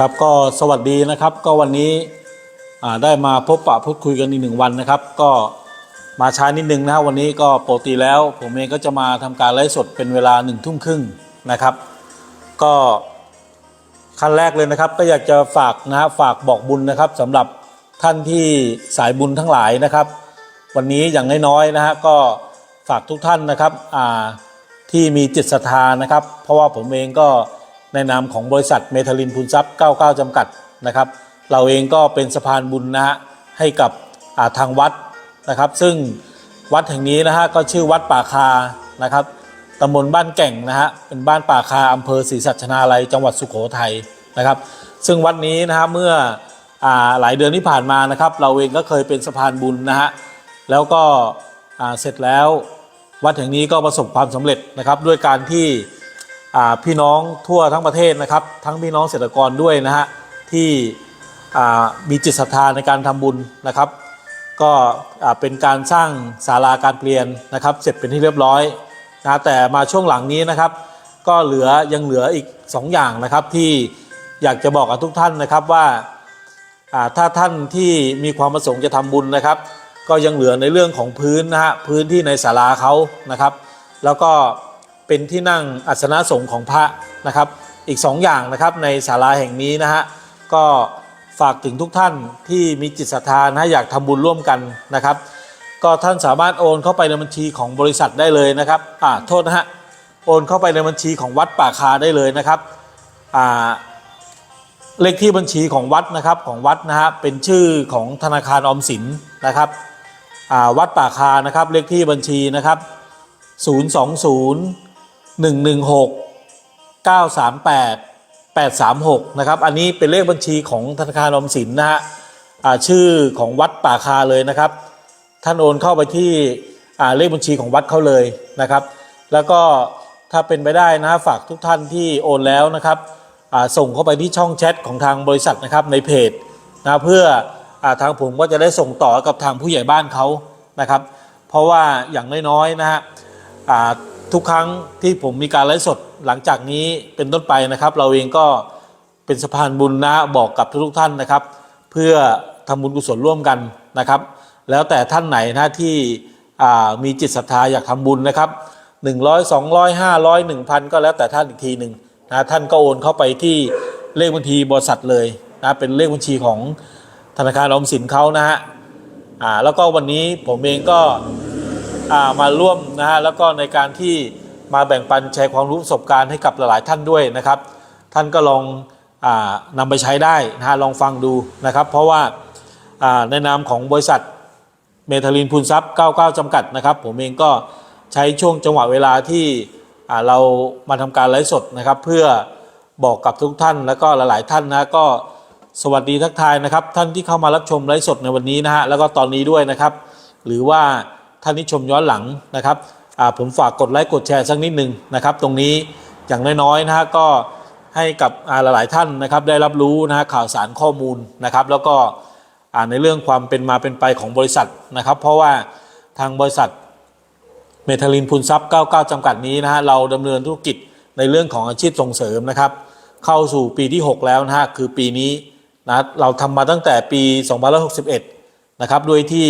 ครับก็สวัสดีนะครับก็วันนี้ได้มาพบปะพูดคุยกันอีกหนึ่งวันนะครับ ก็มาช้านิดนึงนะวันนี้ก็ปกติแล้วผมเองก็จะมาทำการไลฟ์สดเป็นเวลาหนึ่งทุ่มครึ่งนะครับ ก็ขั้นแรกเลยนะครับ ก็อยากจะฝากนะฝากบอกบุญนะครับสำหรับท่านที่สายบุญทั้งหลายนะครับ วันนี้อย่างน้อยๆนะฮะก็ฝากทุกท่านนะครับที่มีจิตศรัทธานะครับ เพราะว่าผมเองก็ ในนามของบริษัทเมทาลินพูนทรัพย์ 99 จำกัดนะครับ เราเองก็เป็นสะพานบุญนะฮะให้กับาทางวัดนะครับ ซึ่งวัดแห่งนี้นะฮะก็ชื่อวัดป่าคานะครับตำบลบ้านแก่งนะฮะเป็นบ้านป่าคาอำเภอศรีสัชนาลัยจังหวัดสุโขทัยนะครับ ซึ่งวัดนี้นะฮะเมื่ออหลายเดือนที่ผ่านมานะครับ เราเองก็เคยเป็นสะพานบุญนะฮะแล้วก็เสร็จแล้ววัดแห่งนี้ก็ประสบความสำเร็จนะครับ ด้วยการที่ พี่น้องทั่วทั้งประเทศนะครับ ทั้งพี่น้องเกษตรกรด้วยนะฮะที่มีจิตศรัทธาในการทำบุญนะครับ ก็เป็นการสร้างศาลาการเปลี่ยนนะครับ เสร็จเป็นที่เรียบร้อยนะแต่มาช่วงหลังนี้นะครับ ก็เหลือยังเหลืออีก 2 อย่างนะครับที่อยากจะบอกกับทุกท่านนะครับว่าอ่าถ้าท่านที่มีความประสงค์จะทำบุญนะครับ ก็ยังเหลือในเรื่องของพื้นนะฮะพื้นที่ในศาลาเขานะครับ แล้วก็ เป็นที่นั่งอัสนะสงฆ์ของพระนะครับ อีก 2 อย่างนะครับในศาลาแห่งนี้นะฮะก็ฝากถึงทุกท่านที่มีจิตศรัทธานะอยากทำบุญร่วมกันนะครับ ก็ท่านสามารถโอนเข้าไปในบัญชีของบริษัทได้เลยนะครับอ่าโทษนะฮะโอนเข้าไปในบัญชีของวัดป่าคาได้เลยนะครับอ่าเลขที่บัญชีของวัดนะครับของวัดนะฮะเป็นชื่อของธนาคารออมสินนะครับอ่าวัดป่าคานะครับเลขที่บัญชีนะครับ 020 116 938 836นะครับอันนี้เป็นเลขบัญชีของธนาคารอมสินนะฮะชื่อของวัดป่าคาเลยนะครับ ท่านโอนเข้าไปที่เลขบัญชีของวัดเขาเลยนะครับ แล้วก็ถ้าเป็นไปได้นะฝากทุกท่านที่โอนแล้วนะครับส่งเข้าไปที่ช่องแชทของทางบริษัทนะครับในเพจนะเพื่ออทางผมก็จะได้ส่งต่อกับทางผู้ใหญ่บ้านเขานะครับ เพราะว่าอย่างน้อยๆนะฮะ ทุกครั้งที่ผมมีการไลฟ์สดหลังจากนี้เป็นต้นไปนะครับ เราเองก็เป็นสะพานบุญนะบอกกับทุกๆท่านนะครับ เพื่อทำบุญกุศลร่วมกันนะครับ แล้วแต่ท่านไหนนะที่มีจิตศรัทธาอยากทำบุญนะครับ 100 200 500 1,000 ก็แล้วแต่ท่านอีกทีหนึ่งนะท่านก็โอนเข้าไปที่เลขบัญชีบริษัทเลยนะเป็นเลขบัญชีของธนาคารออมสินเขานะฮะอ่าแล้วก็วันนี้ผมเองก็ มาร่วมนะฮะแล้วก็ในการที่มาแบ่งปันแชร์ความรู้ประสบการณ์ให้กับหลายๆท่านด้วยนะครับ ท่านก็ลองอนำไปใช้ได้นะฮะลองฟังดูนะครับ เพราะว่าอ่าในนามของบริษัทเมทาลินพูนทรัพย์ 99 จำกัดนะครับ ผมเองก็ใช้ช่วงจังหวะเวลาที่เรามาทำการไลฟ์สดนะครับ เพื่อบอกกับทุกท่านแล้วก็หลาย ๆ ท่านนะก็สวัสดีทักทายนะครับ ท่านที่เข้ามารับชมไลฟ์สดในวันนี้นะฮะแล้วก็ตอนนี้ด้วยนะครับ หรือว่า ท่านที่ชมย้อนหลังนะครับผมฝากกดไลค์กดแชร์สักนิดหนึ่งนะครับ ตรงนี้อย่างน้อยๆนะฮะก็ให้กับหลายๆท่านนะครับ ได้รับรู้นะฮะข่าวสารข้อมูลนะครับ แล้วก็ในเรื่องความเป็นมาเป็นไปของบริษัทนะครับ เพราะว่าทางบริษัทเมทาลินพูนทรัพย์ 99 จำกัดนี้นะฮะเราดำเนินธุรกิจในเรื่องของอาชีพส่งเสริมนะครับ เข้าสู่ปีที่ 6 แล้วนะฮะคือปีนี้นะเราทำมาตั้งแต่ปี 2561 นะครับด้วยที่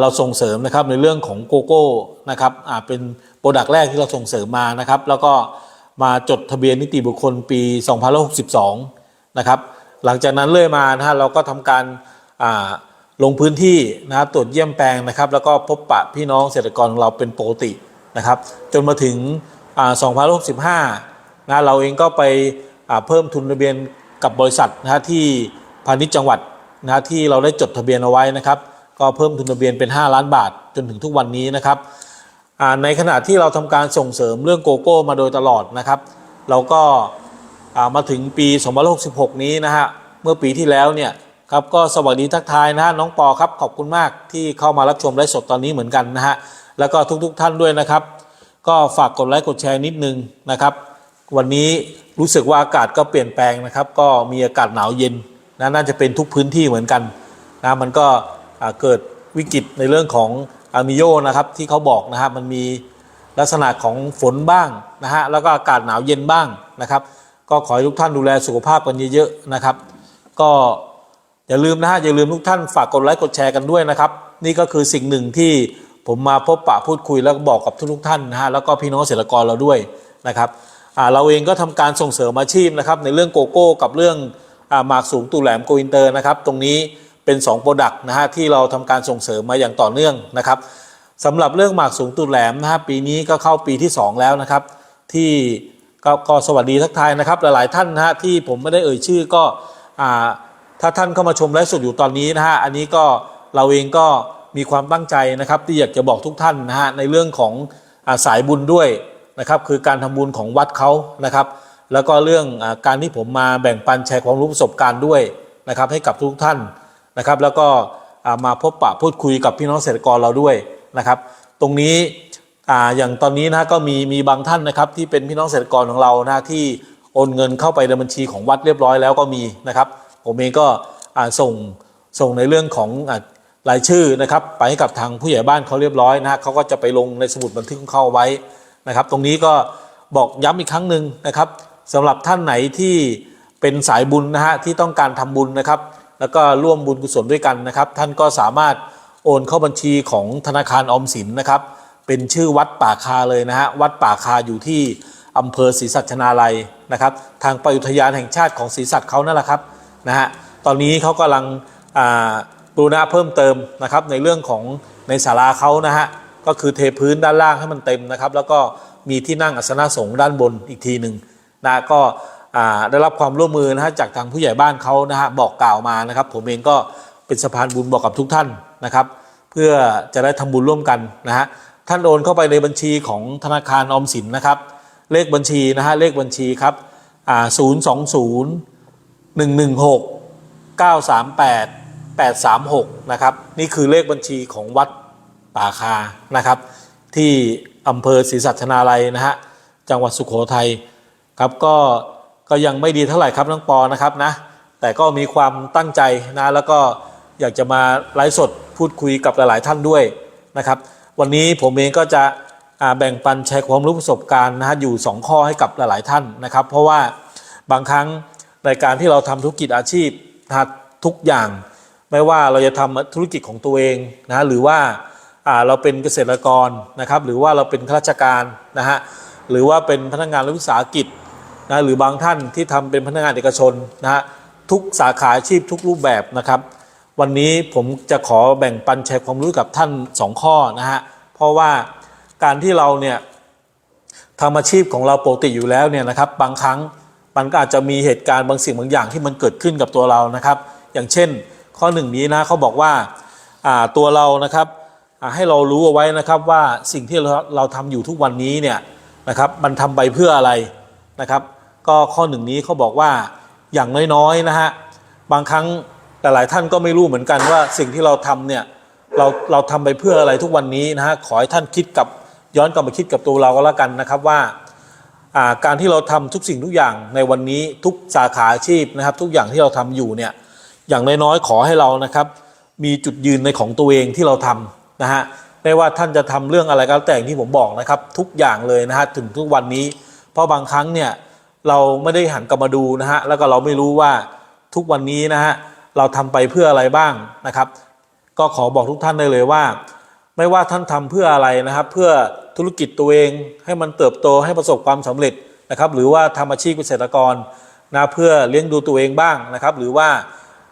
เราส่งเสริมนะครับในเรื่องของโกโก้นะครับเป็นโปรดักต์แรกที่เราส่งเสริมมานะครับ แล้วก็มาจดทะเบียนนิติบุคคลปี2562 นะครับ หลังจากนั้นเรื่อยมานะฮะเราก็ทำการลงพื้นที่นะครับตรวจเยี่ยมแปลงนะครับ แล้วก็พบปะพี่น้องเกษตรกรของเราเป็นปกตินะครับ จนมาถึงอ่า2565นะเราเองก็ไปเพิ่มทุนทะเบียนกับบริษัทนะฮะที่พาณิชย์จังหวัดนะฮะที่เราได้จดทะเบียนเอาไว้นะครับ ก็เพิ่มทุนทะเบียนเป็น 5 ล้านบาทจนถึงทุกวันนี้นะครับในขณะที่เราทำการส่งเสริมเรื่องโกโก้มาโดยตลอดนะครับ เราก็มาถึงปี2566 นี้นะฮะเมื่อปีที่แล้วเนี่ยครับก็สวัสดีทักทายนะฮะน้องปอครับขอบคุณมากที่เข้ามารับชมไลฟ์สดตอนนี้เหมือนกันนะฮะแล้วก็ทุกๆท่านด้วยนะครับ ก็ฝากกดไลค์กดแชร์นิดนึงนะครับ วันนี้รู้สึกว่าอากาศก็เปลี่ยนแปลงนะครับ ก็มีอากาศหนาวเย็นนะน่าจะเป็นทุกพื้นที่เหมือนกันนะมันก็ เกิดวิกฤตในเรื่องของอามิโยนะครับที่เขาบอกนะฮะมันมีลักษณะของฝนบ้างนะฮะแล้วก็อากาศหนาวเย็นบ้างนะครับ ก็ขอให้ทุกท่านดูแลสุขภาพกันเยอะๆนะครับ ก็อย่าลืมนะฮะอย่าลืมทุกท่านฝากกดไลค์กดแชร์กันด้วยนะครับ นี่ก็คือสิ่งหนึ่งที่ผมมาพบปะพูดคุยแล้วก็บอกกับทุกๆท่านนะฮะแล้วก็พี่น้องเกษตรกรเราด้วยนะครับเราเองก็ทำการส่งเสริมอาชีพนะครับในเรื่องโกโก้ กับเรื่องหมากสูงตูแหลมโกอินเตอร์นะครับ ตรงนี้ เป็น2โปรดักต์นะฮะที่เราทำการส่งเสริมมาอย่างต่อเนื่องนะครับสำหรับเรื่องหมากสูงตูแหลมนะฮะปีนี้ก็เข้าปีที่ 2 แล้วนะครับ ที่ก็ก็สวัสดีทักทายนะครับ หลายๆท่านนะฮะที่ผมไม่ได้เอ่ยชื่อก็อ่าถ้าท่านเข้ามาชมไลฟ์สดอยู่ตอนนี้นะฮะอันนี้ก็เราเองก็มีความตั้งใจนะครับ ที่อยากจะบอกทุกท่านนะฮะในเรื่องของอาสายบุญด้วยนะครับ คือการทำบุญของวัดเขานะครับ แล้วก็เรื่องอการที่ผมมาแบ่งปันแชร์ความรู้ประสบการณ์ด้วยนะครับ ให้กับทุกท่าน นะครับแล้วก็มาพบปะพูดคุยกับพี่น้องเกษตรกรเราด้วยนะครับตรงนี้ออย่างตอนนี้นะก็มีมีบางท่านนะครับที่เป็นพี่น้องเกษตรกรของเรานะที่โอนเงินเข้าไปในบัญชีของวัดเรียบร้อยแล้วก็มีนะครับผมเองก็ส่งส่งในเรื่องของอ่ารายชื่อนะครับไปให้กับทางผู้ใหญ่บ้านเขาเรียบร้อยนะฮะเขาก็จะไปลงในสมุดบันทึกของเขาเอาไว้นะครับ ตรงนี้ก็บอกย้ำอีกครั้งหนึ่งนะครับสำหรับท่านไหนที่เป็นสายบุญนะฮะที่ต้องการทำบุญนะครับ แล้วก็ร่วมบุญกุศลด้วยกันนะครับ ท่านก็สามารถโอนเข้าบัญชีของธนาคารออมสินนะครับ เป็นชื่อวัดป่าคาเลยนะฮะวัดป่าคาอยู่ที่อำเภอศรีสัชนาลัยนะครับ ทางปอุทยานแห่งชาติของศรีสัชเขานั่นแหละครับนะฮะตอนนี้เขากำลังอ่าบูรณะเพิ่มเติมนะครับ ในเรื่องของในศาลาเขานะฮะก็คือเทพื้นด้านล่างให้มันเต็มนะครับ แล้วก็มีที่นั่งอัสนะสงฆ์ด้านบนอีกทีหนึ่งนะก็ ได้รับความร่วมมือนะฮะจากทางผู้ใหญ่บ้านเขานะฮะบอกกล่าวมานะครับ ผมเองก็เป็นสะพานบุญบอกกับทุกท่านนะครับ เพื่อจะได้ทำบุญร่วมกันนะฮะท่านโอนเข้าไปในบัญชีของธนาคารออมสินนะครับ เลขบัญชีนะฮะเลขบัญชีครับอ่าศูนย์สองศูนย์หนึ่งหนึ่งหกเก้าสามแปดแปดสามหกนะครับนี่คือเลขบัญชีของวัดป่าคานะครับ ที่อำเภอศรีสัชนาลัยนะฮะจังหวัดสุโขทัยครับก็ ก็ยังไม่ดีเท่าไหร่ครับน้องปอนะครับนะ แต่ก็มีความตั้งใจนะ แล้วก็อยากจะมาไลฟ์สดพูดคุยกับหลาย ๆ ท่านด้วยนะครับ วันนี้ผมเองก็จะแบ่งปันแชร์ความรู้ประสบการณ์นะฮะอยู่ 2 ข้อให้กับหลาย ๆ ท่านนะครับ เพราะว่าบางครั้งในการที่เราทำธุรกิจอาชีพนะทุกอย่าง ไม่ว่าเราจะทำธุรกิจของตัวเองนะหรือว่าอ่าเราเป็นเกษตรกรนะครับ หรือว่าเราเป็นข้าราชการนะฮะหรือว่าเป็นพนักงานรัฐวิสาหกิจ นะหรือบางท่านที่ทำเป็นพนักงานเอกชนนะฮะทุกสาขาอาชีพทุกรูปแบบนะครับ วันนี้ผมจะขอแบ่งปันแชร์ความรู้กับท่าน 2 ข้อนะฮะเพราะว่าการที่เราเนี่ยทำอาชีพของเราปกติอยู่แล้วเนี่ยนะครับบางครั้งมันก็อาจจะมีเหตุการณ์บางสิ่งบางอย่างที่มันเกิดขึ้นกับตัวเรานะครับ อย่างเช่น ข้อหนึ่งนี้นะเขาบอกว่าตัวเรานะครับให้เรารู้เอาไว้นะครับว่าสิ่งที่เราเราทำอยู่ทุกวันนี้เนี่ยนะครับมันทำไปเพื่ออะไรนะครับ ก็ข้อหนึ่งนี้เขาบอกว่าอย่างน้อยๆนะฮะบางครั้งหลายๆท่านก็ไม่รู้เหมือนกันว่าสิ่งที่เราทำเนี่ยเราเราทำไปเพื่ออะไรทุกวันนี้นะฮะขอให้ท่านคิดกับย้อนกลับมาคิดกับตัวเราก็แล้วกันนะครับว่าการที่เราทำทุกสิ่งทุกอย่างในวันนี้ทุกสาขาอาชีพนะครับ ทุกอย่างที่เราทำอยู่เนี่ยอย่างน้อยๆขอให้เรานะครับ มีจุดยืนในของตัวเองที่เราทำนะฮะไม่ว่าท่านจะทำเรื่องอะไรก็แล้วแต่งที่ผมบอกนะครับ ทุกอย่างเลยนะฮะถึงทุกวันนี้ เพราะบางครั้งเนี่ย เราไม่ได้หันกลับมาดูนะฮะแล้วก็เราไม่รู้ว่าทุกวันนี้นะฮะเราทำไปเพื่ออะไรบ้างนะครับ ก็ขอบอกทุกท่านได้เลยว่า ไม่ว่าท่านทำเพื่ออะไรนะครับ เพื่อธุรกิจตัวเองให้มันเติบโตให้ประสบความสำเร็จนะครับ หรือว่าทำอาชีพเกษตรกรนะเพื่อเลี้ยงดูตัวเองบ้างนะครับ หรือว่า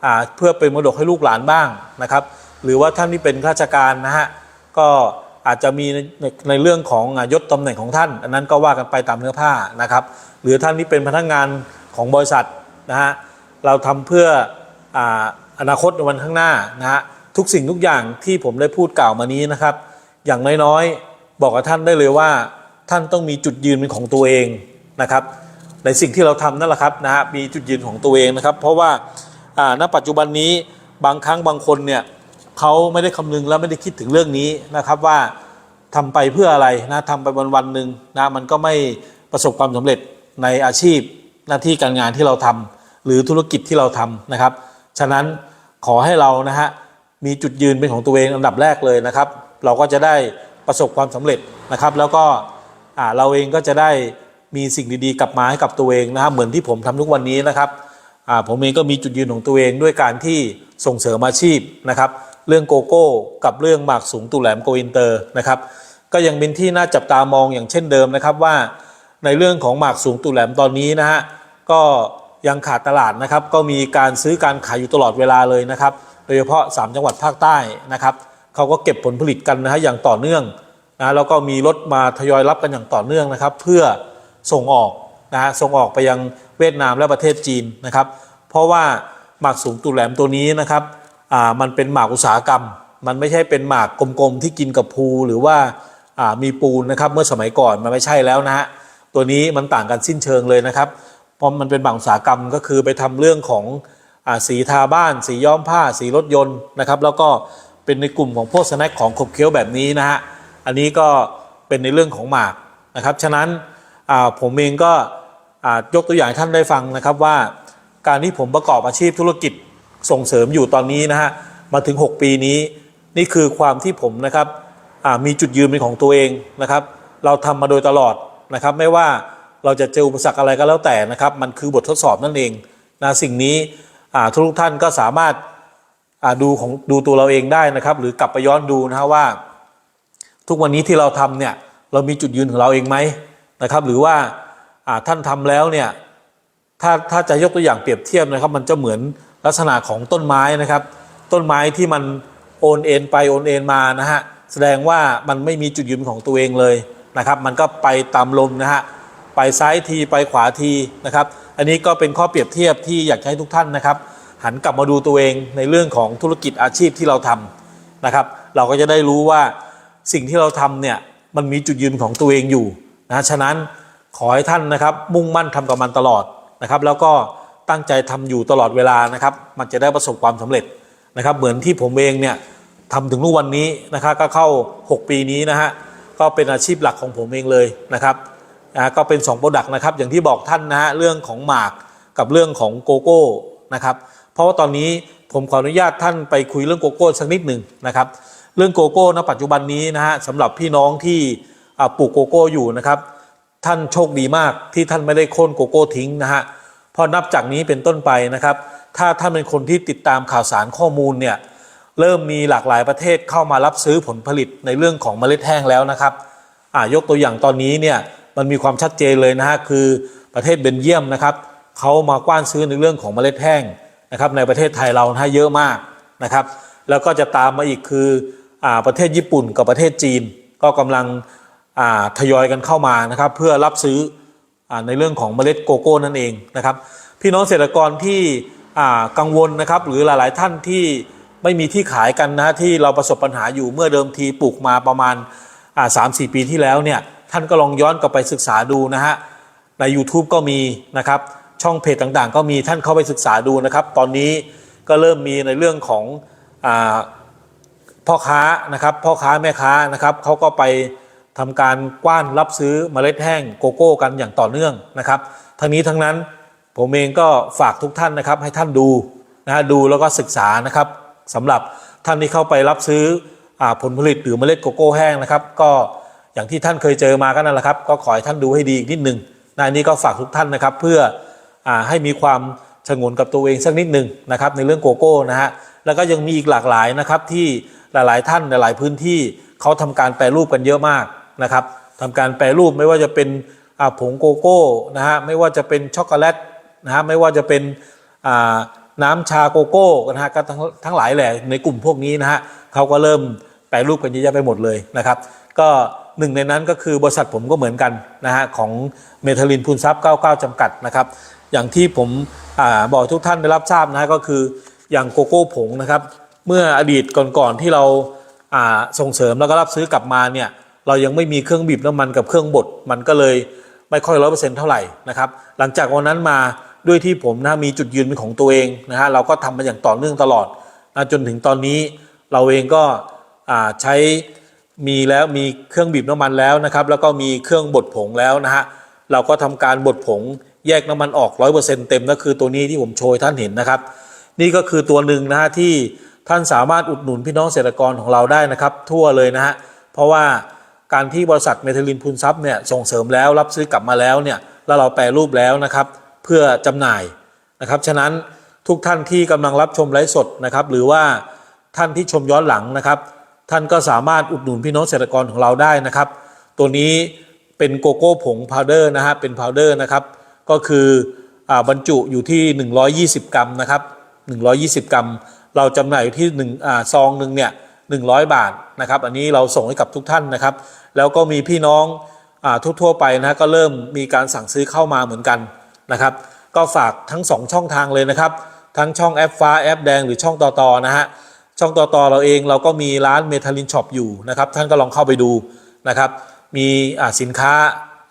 อ่าเพื่อเป็นมรดกให้ลูกหลานบ้างนะครับ หรือว่าท่านที่เป็นข้าราชการนะฮะก็ อาจจะมีในในเรื่องของยศตำแหน่งของท่าน อันนั้นก็ว่ากันไปตามเนื้อผ้านะครับ หรือท่านที่เป็นพนักงานของบริษัทนะฮะเราทำเพื่อออนาคตในวันข้างหน้านะฮะทุกสิ่งทุกอย่างที่ผมได้พูดกล่าวมานี้นะครับ อย่างน้อยๆบอกกับท่านได้เลยว่า ท่านต้องมีจุดยืนเป็นของตัวเองนะครับ ในสิ่งที่เราทำนั่นแหละครับนะฮะมีจุดยืนของตัวเองนะครับ เพราะว่าอ่าณปัจจุบันนี้บางครั้งบางคนเนี่ย เขาไม่ได้คำนึงและไม่ได้คิดถึงเรื่องนี้นะครับว่าทำไปเพื่ออะไรนะทำไปวันวันหนึ่งนะมันก็ไม่ประสบความสำเร็จในอาชีพหน้าที่การงานที่เราทำหรือธุรกิจที่เราทำนะครับ ฉะนั้นขอให้เรานะฮะมีจุดยืนเป็นของตัวเองอันดับแรกเลยนะครับ เราก็จะได้ประสบความสำเร็จนะครับ แล้วก็เราเองก็จะได้มีสิ่งดีๆ กลับมาให้กับตัวเองนะครับเหมือนที่ผมทำทุกวันนี้นะครับผมเองก็มีจุดยืนของตัวเองด้วยการที่ส่งเสริมอาชีพนะครับ เรื่องโกโก้ กับเรื่องหมากสูงตุแหลมโกอินเตอร์นะครับ ก็ยังเป็นที่น่าจับตามองอย่างเช่นเดิมนะครับว่าในเรื่องของหมากสูงตุแหลมตอนนี้นะฮะก็ยังขาดตลาดนะครับ ก็มีการซื้อการขายอยู่ตลอดเวลาเลยนะครับ โดยเฉพาะ 3 จังหวัดภาคใต้นะครับเขาก็เก็บผลผลิตกันนะฮะอย่างต่อเนื่องนะแล้วก็มีรถมาทยอยรับกันอย่างต่อเนื่องนะครับ เพื่อส่งออกนะฮะส่งออกไปยังเวียดนามและประเทศจีนนะครับ เพราะว่าหมากสูงตุแหลมตัวนี้นะครับ อ่ามันเป็นหมากอุตสาหกรรม มันไม่ใช่เป็นหมากกลมๆที่กินกับภูหรือว่าอ่ามีปูนนะครับเมื่อสมัยก่อนมันไม่ใช่แล้วนะฮะตัวนี้มันต่างกันสิ้นเชิงเลยนะครับ เพราะมันเป็นหมากอุตสาหกรรมก็คือไปทำเรื่องของอาสีทาบ้าน สีย้อมผ้า สีรถยนต์นะครับ แล้วก็เป็นในกลุ่มของพวกสแน็คของขบเคี้ยวแบบนี้นะฮะอันนี้ก็เป็นในเรื่องของหมากนะครับฉะนั้นผมเองก็ยกตัวอย่างท่านได้ฟังนะครับว่า การที่ผมประกอบอาชีพธุรกิจ ส่งเสริมอยู่ตอนนี้นะฮะมาถึง 6 ปีนี้ นี่คือความที่ผมนะครับมีจุดยืนเป็นของตัวเองนะครับ เราทำมาโดยตลอดนะครับ ไม่ว่าเราจะเจออุปสรรคอะไรก็แล้วแต่นะครับ มันคือบททดสอบนั่นเองนะสิ่งนี้ทุกท่านก็สามารถดูของดูตัวเราเองได้นะครับ หรือกลับไปย้อนดูนะฮะว่า ทุกวันนี้ที่เราทำเนี่ยเรามีจุดยืนของเราเองไหมนะครับ หรือว่าอ่าท่านทำแล้วเนี่ยถ้าถ้าจะยกตัวอย่างเปรียบเทียบนะครับ มันจะเหมือน ลักษณะของต้นไม้นะครับ ต้นไม้ที่มันโอนเอ็นไปโอนเอ็นมานะฮะแสดงว่ามันไม่มีจุดยืนของตัวเองเลยนะครับ มันก็ไปตามลมนะฮะไปซ้ายทีไปขวาทีนะครับ อันนี้ก็เป็นข้อเปรียบเทียบที่อยากให้ทุกท่านนะครับ หันกลับมาดูตัวเองในเรื่องของธุรกิจอาชีพที่เราทำนะครับ เราก็จะได้รู้ว่าสิ่งที่เราทำเนี่ยมันมีจุดยืนของตัวเองอยู่นะฉะนั้นขอให้ท่านนะครับมุ่งมั่นทำกับมันตลอดนะครับ แล้วก็ ตั้งใจทำอยู่ตลอดเวลานะครับ มันจะได้ประสบความสำเร็จนะครับ เหมือนที่ผมเองเนี่ยทำถึงทุกวันนี้นะครับก็เข้า 6 ปีนี้นะฮะก็เป็นอาชีพหลักของผมเองเลยนะครับนะก็เป็น2โปรดักต์นะครับอย่างที่บอกท่านนะฮะเรื่องของหมากกับเรื่องของโกโก้นะครับเพราะว่าตอนนี้ผมขออนุญาตท่านไปคุยเรื่องโกโก้สักนิดหนึ่งนะครับ เรื่องโกโก้ณปัจจุบันนี้นะฮะสำหรับพี่น้องที่อ่าปลูกโกโก้อยู่นะครับ ท่านโชคดีมากที่ท่านไม่ได้โค่นโกโก้ทิ้งนะฮะเพอนับจากนี้เป็นต้นไปนะครับ ถ้าท่านเป็นคนที่ติดตามข่าวสารข้อมูลเนี่ยเริ่มมีหลากหลายประเทศเข้ามารับซื้อผลผลิตในเรื่องของเมล็ดแห้งแล้วนะครับอ่ายกตัวอย่างตอนนี้เนี่ยมันมีความชัดเจนเลยนะฮะคือประเทศเบนเยียมนะครับเขามากว้านซื้อในเรื่องของเมล็ดแห้งนะครับในประเทศไทยเรานะฮะเยอะมากนะครับแล้วก็จะตามมาอีกคืออาประเทศญี่ปุ่นกับประเทศจีน ก็กำลังอ่าทยอยกันเข้ามานะครับเพื่อรับซื้อ ในเรื่องของเมล็ดโกโก้นั่นเองนะครับ พี่น้องเกษตรกรที่กังวลนะครับ หรือหลาย ๆ ท่านที่ไม่มีที่ขายกันนะที่เราประสบปัญหาอยู่เมื่อเดิมทีปลูกมาประมาณสามสี่ปีที่แล้วเนี่ยท่านก็ลองย้อนกลับไปศึกษาดูนะฮะใน YouTube ก็มีนะครับช่องเพจต่างๆ ก็มีท่านเข้าไปศึกษาดูนะครับ ตอนนี้ก็เริ่มมีในเรื่องของอพ่อค้านะครับพ่อค้าแม่ค้านะครับเขาก็ไป ทำการกว้านรับซื้อเมล็ดแห้งโกโก้กันอย่างต่อเนื่องนะครับ ทั้งนี้ทั้งนั้นผมเองก็ฝากทุกท่านนะครับให้ท่านดูนะฮะดูแล้วก็ศึกษานะครับสำหรับท่านที่เข้าไปรับซื้ออผลผลิตหรือเมล็ดโกโก้แห้งนะครับ ก็อย่างที่ท่านเคยเจอมาก็นั่นแหละครับ ก็ขอให้ท่านดูให้ดีอีกนิดนึงนะนนี้ก็ฝากทุกท่านนะครับเพื่ออให้มีความชงนกับตัวเองสักนิดหนึ่งนะครับในเรื่องโกโก้นะฮะแล้วก็ยังมีอีกหลากหลายนะครับที่หลาย ๆ ท่านหลาย ๆ พื้นที่เขาทำการแปรรูปกันเยอะมาก นะครับทำการแปรรูปไม่ว่าจะเป็นผงโกโก้นะฮะไม่ว่าจะเป็นช็อกโกแลตนะฮะไม่ว่าจะเป็นน้ำชาโกโก้นะฮะก็ทั้งทั้งหลายแหละในกลุ่มพวกนี้นะฮะเขาก็เริ่มแปรรูปกันเยอะแยะไปหมดเลยนะครับ ก็หนึ่งในนั้นก็คือบริษัทผมก็เหมือนกันนะฮะของเมทัลลินพูนทรัพย์99 จำกัดนะครับอย่างที่ผมอบอกทุกท่านได้รับทราบนะฮะก็คืออย่างโกโก้ผงนะครับ เมื่ออดีตก่อนๆที่เราส่งเสริมแล้วก็รับซื้อกลับมาเนี่ย เรายังไม่มีเครื่องบีบน้ำมันกับเครื่องบดมันก็เลยไม่ค่อยร้อยเปอร์เซ็นต์เท่าไหร่นะครับหลังจากวันนั้นมาด้วยที่ผมนะมีจุดยืนเป็นของตัวเองนะฮะเราก็ทำมาอย่างต่อเนื่องตลอดนะจนถึงตอนนี้เราเองก็ใช้มีแล้วมีเครื่องบีบน้ำมันแล้วนะครับแล้วก็มีเครื่องบดผงแล้วนะฮะเราก็ทำการบดผงแยกน้ำมันออก 100%เต็มก็คือตัวนี้ที่ผมโชว์ท่านเห็นนะครับ นี่ก็คือตัวหนึ่งนะฮะที่ท่านสามารถอุดหนุนพี่น้องเกษตรกรของเราได้นะครับ ทั่วเลยนะฮะเพราะว่า การที่บริษัทเมทิลินพูนซับเนี่ยส่งเสริมแล้วรับซื้อกลับมาแล้วเนี่ยแล้วเราแปรรูปแล้วนะครับเพื่อจำหน่ายนะครับฉะนั้นทุกท่านที่กำลังรับชมไลฟ์สดนะครับหรือว่าท่านที่ชมย้อนหลังนะครับ ท่านก็สามารถอุดหนุนพี่น้องเกษตรกรของเราได้นะครับ ตัวนี้เป็นโกโก้ผงพาวเดอร์นะฮะเป็นพาวเดอร์นะครับก็คืออบรรจุอยู่ที่ 120 กรัมนะครับ120 กรัม เราจำหน่ายอยู่ที่หนึ่งอ่าซองหนึ่งเนี่ย 100 บาทนะครับ อันนี้เราส่งให้กับทุกท่านนะครับ แล้วก็มีพี่น้องอ่าทั่วๆไปนะก็เริ่มมีการสั่งซื้อเข้ามาเหมือนกันนะครับ ก็ฝากทั้ง 2 ช่องทางเลยนะครับ ทั้งช่องแอปฟ้าแอปแดงหรือช่องต่อตอนะฮะช่องต่อตอเราเองเราก็มีร้านเมทัลินช็อปอยู่นะครับ ท่านก็ลองเข้าไปดูนะครับ มีอ่าสินค้า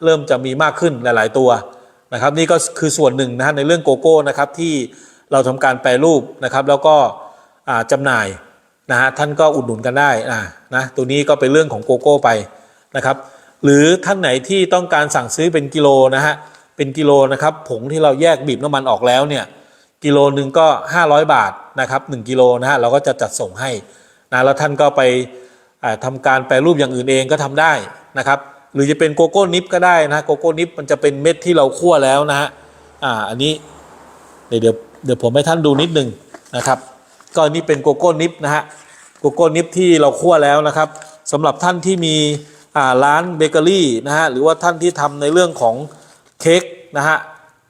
เริ่มจะมีมากขึ้นหลาย ๆ ตัวนะครับ นี่ก็คือส่วนหนึ่งนะฮะในเรื่องโกโก้นะครับที่เราทำการแปรรูปนะครับ แล้วก็อ่าจำหน่าย นะฮะท่านก็อุดหนุนกันได้อ่านะตัวนี้ก็เป็นเรื่องของโกโก้ไปนะครับ หรือท่านไหนที่ต้องการสั่งซื้อเป็นกิโลนะฮะเป็นกิโลนะครับผงที่เราแยกบีบน้ำมันออกแล้วเนี่ยกิโลหนึ่งก็ 500 บาทนะครับ1กิโลนะฮะเราก็จะจัดส่งให้นะแล้วท่านก็ไปอ่าทำการแปรรูปอย่างอื่นเองก็ทำได้นะครับ หรือจะเป็นโกโก้นิปก็ได้นะโกโก้นิปมันจะเป็นเม็ดที่เราคั่วแล้วนะฮะอ่าอันนี้เดี๋ยวเดี๋ยวเดี๋ยวผมให้ท่านดูนิดหนึ่งนะครับ ก็นี่เป็นโกโก้นิปนะฮะโกโก้นิปที่เราคั่วแล้วนะครับสำหรับท่านที่มีร้านเบเกอรี่นะฮะหรือว่าท่านที่ทำในเรื่องของเค้กนะฮะ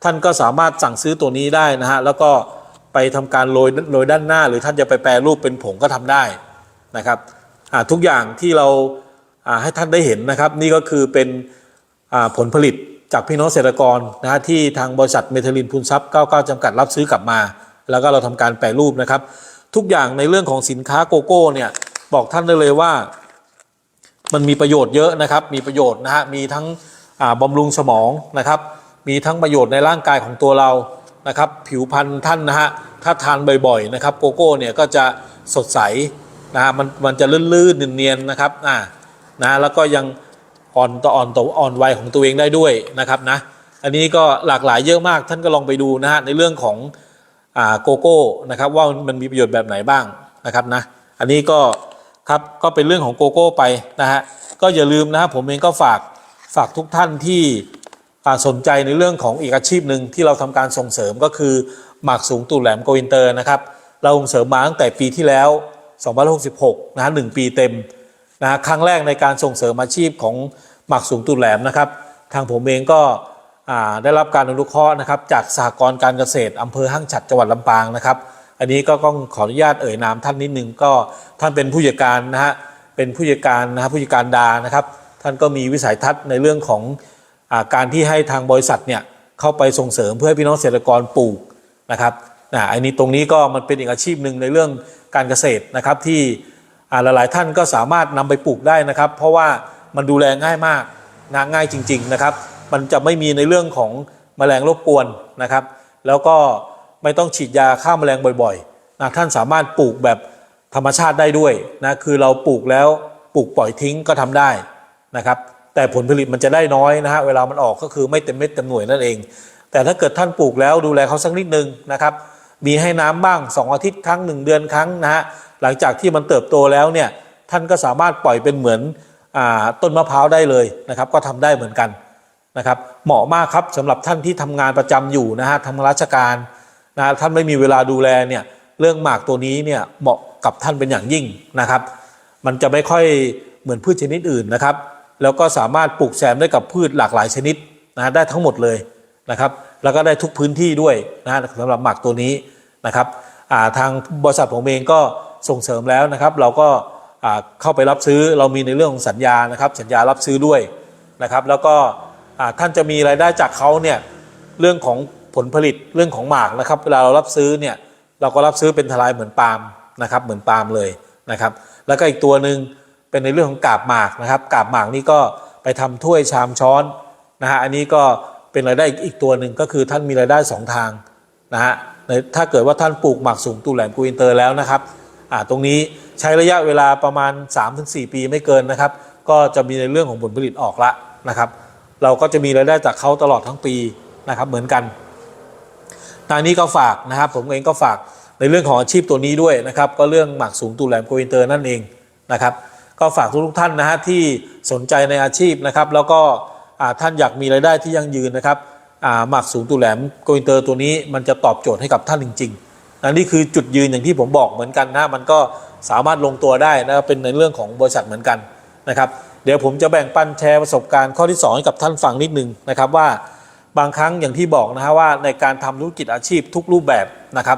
ท่านก็สามารถสั่งซื้อตัวนี้ได้นะฮะแล้วก็ไปทำการโรยโรยด้านหน้า หรือท่านจะไปแปรรูปเป็นผงก็ทำได้นะครับทุกอย่างที่เราให้ท่านได้เห็นนะครับ นี่ก็คือเป็นผลผลิตจากพี่น้องเกษตรกรนะฮะที่ทางบริษัทเมทัลินพูนซับ99 จำกัดรับซื้อกลับมา แล้วก็เราทำการแปรรูปนะครับ ทุกอย่างในเรื่องของสินค้าโกโก้เนี่ยบอกท่านได้เลยว่า มันมีประโยชน์เยอะนะครับ มีประโยชน์นะฮะมีทั้งบำรุงสมองนะครับ มีทั้งประโยชน์ในร่างกายของตัวเรานะครับ ผิวพรรณท่านนะฮะถ้าทานบ่อยๆนะครับโกโก้เนี่ยก็จะสดใสนะฮะมันมันจะลื่นๆเนียนๆนะครับอ่านะแล้วก็ยังอ่อนต่ออ่อนต่ออ่อนวัยของตัวเองได้ด้วยนะครับนะอันนี้ก็หลากหลายเยอะมากท่านก็ลองไปดูนะฮะในเรื่องของ โกโก้นะครับว่ามันมีประโยชน์แบบไหนบ้างนะครับนะอันนี้ก็ครับก็เป็นเรื่องของโกโก้ไปนะฮะก็อย่าลืมนะครับผมเองก็ฝากฝากทุกท่านที่สนใจในเรื่องของอีกอาชีพหนึ่งที่เราทำการส่งเสริมก็คือหมากสูงตูดแหลมโกอินเตอร์นะครับเราส่งเสริมมาตั้งแต่ปีที่แล้ว2566นะฮะหนึ่งปีเต็มนะฮะครั้งแรกในการส่งเสริมอาชีพของหมากสูงตูดแหลมนะครับ ทางผมเองก็ ได้รับการอนุเคราะห์นะครับจากสหกรณ์การเกษตรอำเภอห้างฉัดจังหวัดลำปางนะครับ อันนี้ก็ต้องขออนุญาตเอ่ยนามท่านนิดนึงก็ท่านเป็นผู้จัดการนะฮะเป็นผู้จัดการนะฮะผู้จัดการดานะครับ ท่านก็มีวิสัยทัศน์ในเรื่องของอาการที่ให้ทางบริษัทเนี่ยเข้าไปส่งเสริมเพื่อให้พี่น้องเกษตรกรปลูกนะครับนะอันนี้ตรงนี้ก็มันเป็นอีกอาชีพหนึ่งในเรื่องการเกษตรนะครับที่หลายๆท่านก็สามารถนำไปปลูกได้นะครับ เพราะว่ามันดูแลง่ายมากนะง่ายจริง ๆนะครับ มันจะไม่มีในเรื่องของแมลงรบกวนนะครับ แล้วก็ไม่ต้องฉีดยาฆ่าแมลงบ่อยๆนะท่านสามารถปลูกแบบธรรมชาติได้ด้วยนะคือเราปลูกแล้วปลูกปล่อยทิ้งก็ทำได้นะครับ แต่ผลผลิตมันจะได้น้อยนะฮะเวลามันออกก็คือไม่เต็มเม็ดเต็มหน่วยนั่นเอง แต่ถ้าเกิดท่านปลูกแล้วดูแลเขาสักนิดนึงนะครับมีให้น้ำบ้าง 2 อาทิตย์ครั้ง 1 เดือนครั้งนะฮะหลังจากที่มันเติบโตแล้วเนี่ยท่านก็สามารถปล่อยเป็นเหมือนอต้นมะพร้าวได้เลยนะครับ ก็ทำได้เหมือนกัน นะครับเหมาะมากครับสำหรับท่านที่ทำงานประจำอยู่นะฮะทำราชการนะท่านไม่มีเวลาดูแลเนี่ยเรื่องหมากตัวนี้เนี่ยเหมาะกับท่านเป็นอย่างยิ่งนะครับ มันจะไม่ค่อยเหมือนพืชชนิดอื่นนะครับ แล้วก็สามารถปลูกแซมได้กับพืชหลากหลายชนิดนะได้ทั้งหมดเลยนะครับ แล้วก็ได้ทุกพื้นที่ด้วยนะสำหรับหมากตัวนี้นะครับาทางบริษัทผมเองก็ส่งเสริมแล้วนะครับ เราก็เข้าไปรับซื้อเรามีในเรื่องของสัญญานะครับ สัญญารับซื้อด้วยนะครับ แล้วก็ ท่านจะมีรายได้จากเขาเนี่ยเรื่องของผลผลิตเรื่องของหมากนะครับ เวลาเรารับซื้อเนี่ยเราก็รับซื้อเป็นทลายเหมือนปาล์มนะครับ เหมือนปาล์มเลยนะครับ แล้วก็อีกตัวหนึ่งเป็นในเรื่องของกาบหมากนะครับ กาบหมากนี่ก็ไปทำถ้วยชามช้อนนะฮะอันนี้ก็เป็นรายได้อีกตัวหนึ่งก็คือท่านมีรายได้สองทางนะฮะถ้าเกิดว่าท่านปลูกหมากสูงตูแหลมกูอินเตอร์แล้วนะครับตรงนี้ใช้ระยะเวลาประมาณ 3-4 ปีไม่เกินนะครับ ก็จะมีในเรื่องของผลผลิตออกละนะครับ เราก็จะมีรายได้จากเขาตลอดทั้งปีนะครับเหมือนกันทางนี้ก็ฝากนะครับ ผมเองก็ฝากในเรื่องของอาชีพตัวนี้ด้วยนะครับ ก็เรื่องหมักสูงตูแหลมโกอินเตอร์นั่นเองนะครับ ก็ฝากทุกท่านนะฮะที่สนใจในอาชีพนะครับ แล้วก็ท่านอยากมีรายได้ที่ยั่งยืนนะครับหมักสูงตูแหลมโกอินเตอร์ตัวนี้มันจะตอบโจทย์ให้กับท่านจริงๆนะนี่คือจุดยืนอย่างที่ผมบอกเหมือนกันนะมันก็สามารถลงตัวได้นะเป็นในเรื่องของบริษัทเหมือนกันนะครับ เดี๋ยวผมจะแบ่งปันแชร์ประสบการณ์ข้อที่ 2 ให้กับท่านฟังนิดนึงนะครับว่าบางครั้งอย่างที่บอกนะฮะว่าในการทำธุรกิจอาชีพทุกรูปแบบนะครับ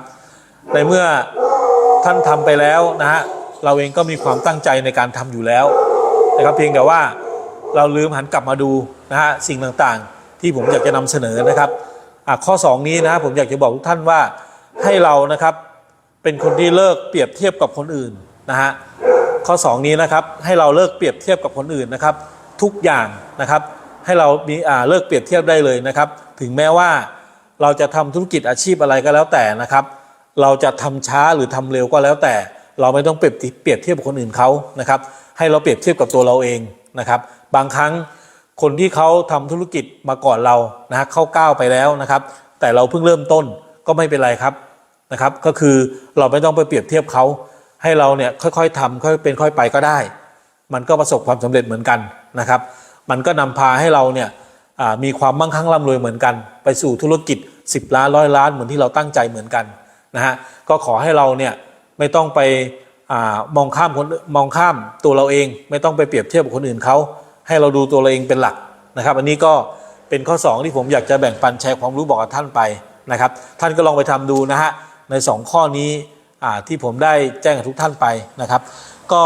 ในเมื่อท่านทำไปแล้วนะฮะเราเองก็มีความตั้งใจในการทำอยู่แล้วนะครับเพียงแต่ว่าเราลืมหันกลับมาดูนะฮะสิ่งต่างๆ ที่ผมอยากจะนำเสนอนะครับข้อ 2 นี้นะฮะผมอยากจะบอกทุกท่านว่าให้เรานะครับเป็นคนที่เลิกเปรียบเทียบกับคนอื่นนะฮะ ข้อ 2 นี้นะครับ ให้เราเลิกเปรียบเทียบกับคนอื่นนะครับ ทุกอย่างนะครับ ให้เรามีอ่าเลิกเปรียบเทียบได้เลยนะครับ ถึงแม้ว่าเราจะทำธุรกิจอาชีพอะไรก็แล้วแต่นะครับ เราจะทำช้าหรือทำเร็วก็แล้วแต่ เราไม่ต้องเปรียบเปรียบเทียบกับคนอื่นเขานะครับ ให้เราเปรียบเทียบกับตัวเราเองนะครับ บางครั้งคนที่เขาทำธุรกิจมาก่อนเรานะเข้าก้าวไปแล้วนะครับ แต่เราเพิ่งเริ่มต้นก็ไม่เป็นไรครับนะครับ ก็คือเราไม่ต้องไปเปรียบเทียบเขา ให้เราเนี่ยค่อยๆทำค่อยเป็นค่อยไปก็ได้ มันก็ประสบความสำเร็จเหมือนกันนะครับ มันก็นำพาให้เราเนี่ยมีความมั่งคั่งร่ำรวยเหมือนกัน ไปสู่ธุรกิจ 10 ล้านร้อยล้านเหมือนที่เราตั้งใจเหมือนกันนะฮะก็ขอให้เราเนี่ยไม่ต้องไปอมองข้ามคนมองข้ามตัวเราเอง ไม่ต้องไปเปรียบเทียบกับคนอื่นเขาให้เราดูตัวเราเองเป็นหลักนะครับ อันนี้ก็เป็นข้อ 2 ที่ผมอยากจะแบ่งปันแชร์ความรู้บอกกับท่านไปนะครับ ท่านก็ลองไปทำดูนะฮะใน 2 ข้อนี้ ที่ผมได้แจ้งกับทุกท่านไปนะครับ ก็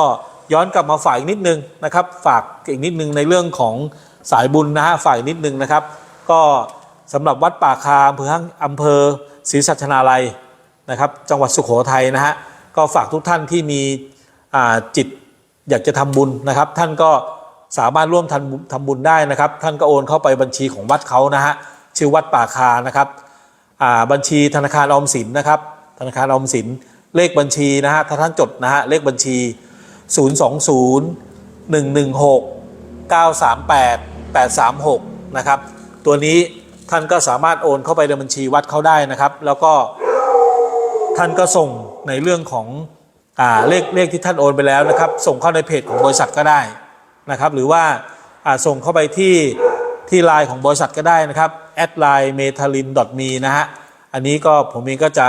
ย้อนกลับมาฝากอีกนิดนึงนะครับ ฝากอีกนิดนึงในเรื่องของสายบุญนะฮะฝากอีกนิดนึงนะครับ ก็สำหรับวัดป่าคาอำเภออำเภอศรีสัชนาลัยนะครับ จังหวัดสุโขทัยนะฮะก็ฝากทุกท่านที่มีจิตอยากจะทำบุญนะครับ ท่านก็สามารถร่วมทำทำบุญได้นะครับ ท่านก็โอนเข้าไปบัญชีของวัดเขานะฮะชื่อวัดป่าคานะครับบัญชีธนาคารออมสินนะครับ ธนาคารออมสิน เลขบัญชีนะฮะถ้าท่านจดนะฮะเลขบัญชี 020 116 938 836 นะครับ ตัวนี้ท่านก็สามารถโอนเข้าไปในบัญชีวัดเขาได้นะครับ แล้วก็ท่านก็ส่งในเรื่องของอ่าเลขเลขที่ท่านโอนไปแล้วนะครับ ส่งเข้าในเพจของบริษัทก็ได้นะครับ หรือว่าอ่าส่งเข้าไปที่ที่ไลน์ของบริษัทก็ได้นะครับแอดไลน์เมทาลิน .me นะฮะอันนี้ก็ผมเองก็จะ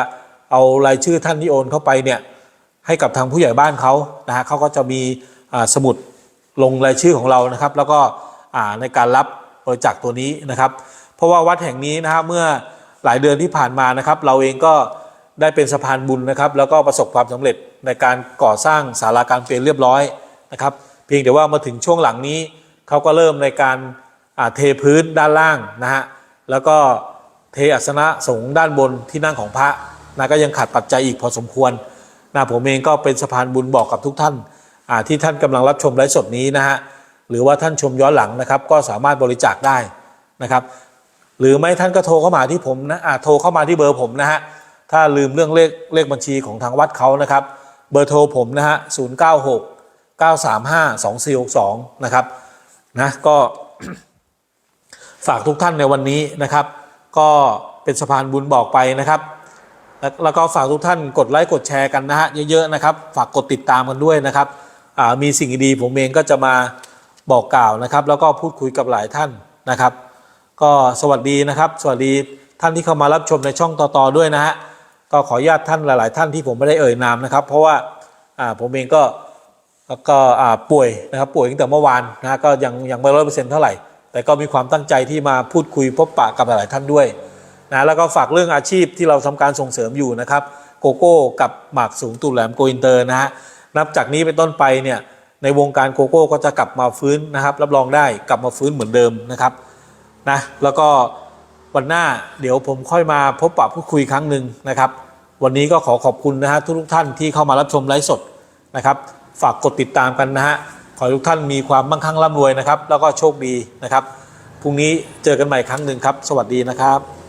เอารายชื่อท่านที่โอนเข้าไปเนี่ยให้กับทางผู้ใหญ่บ้านเขานะฮะเขาก็จะมีสมุดลงรายชื่อของเรานะครับ แล้วก็ในการรับบริจาคตัวนี้นะครับ เพราะว่าวัดแห่งนี้นะฮะเมื่อหลายเดือนที่ผ่านมานะครับ เราเองก็ได้เป็นสะพานบุญนะครับ แล้วก็ประสบความสำเร็จในการก่อสร้างศาลาการเปลี่ยนเรียบร้อยนะครับ เพียงแต่ว่ามาถึงช่วงหลังนี้เขาก็เริ่มในการเทพื้นด้านล่างนะฮะแล้วก็เทอัสนะสงด้านบนที่นั่งของพระ นะก็ยังขาดปัจจัยอีกพอสมควรนะผมเองก็เป็นสะพานบุญบอกกับทุกท่านที่ท่านกำลังรับชมไลฟ์สดนี้นะฮะหรือว่าท่านชมย้อนหลังนะครับ ก็สามารถบริจาคได้นะครับ หรือไม่ท่านก็โทรเข้ามาที่ผมนะโทรเข้ามาที่เบอร์ผมนะฮะถ้าลืมเรื่องเลขเลขบัญชีของทางวัดเขานะครับ เบอร์โทรผมนะฮะ0 9 6 9 3 5 2 4 6 2นะครับนะก็ฝากทุกท่านในวันนี้นะครับ ก็เป็นสะพานบุญบอกไปนะครับ แล้วก็ฝากทุกท่านกดไลค์กดแชร์กันนะฮะเยอะๆนะครับ ฝากกดติดตามกันด้วยนะครับอ่ามีสิ่งดีๆผมเองก็จะมาบอกกล่าวนะครับ แล้วก็พูดคุยกับหลายท่านนะครับ ก็สวัสดีนะครับ สวัสดีท่านที่เข้ามารับชมในช่องต่อๆด้วยนะฮะก็ขออนุญาตท่านหลาย ๆ ท่านที่ผมไม่ได้เอ่ยนามนะครับ เพราะว่าอ่าผมเองก็ก็อ่าป่วยนะครับป่วยตั้งแต่เมื่อวานนะฮะก็ยังยังไม่ร้อยเปอร์เซ็นต์เท่าไหร่ แต่ก็มีความตั้งใจที่มาพูดคุยพบปะกับหลาย ๆ ท่านด้วย นะแล้วก็ฝากเรื่องอาชีพที่เราทำการส่งเสริมอยู่นะครับโกโก้กับหมากสูงตูแหลมโกอินเตอร์นะฮะนับจากนี้เป็นต้นไปเนี่ยในวงการโกโก้ก็จะกลับมาฟื้นนะครับ รับรองได้กลับมาฟื้นเหมือนเดิมนะครับนะแล้วก็วันหน้าเดี๋ยวผมค่อยมาพบปะพูดคุยครั้งหนึ่งนะครับ วันนี้ก็ขอขอบคุณนะฮะทุกๆท่านที่เข้ามารับชมไลฟ์สดนะครับ ฝากกดติดตามกันนะฮะขอให้ทุกท่านมีความมั่งคั่งร่ำรวยนะครับ แล้วก็โชคดีนะครับพรุ่งนี้เจอกันใหม่ครั้งหนึ่งครับ สวัสดีนะครับ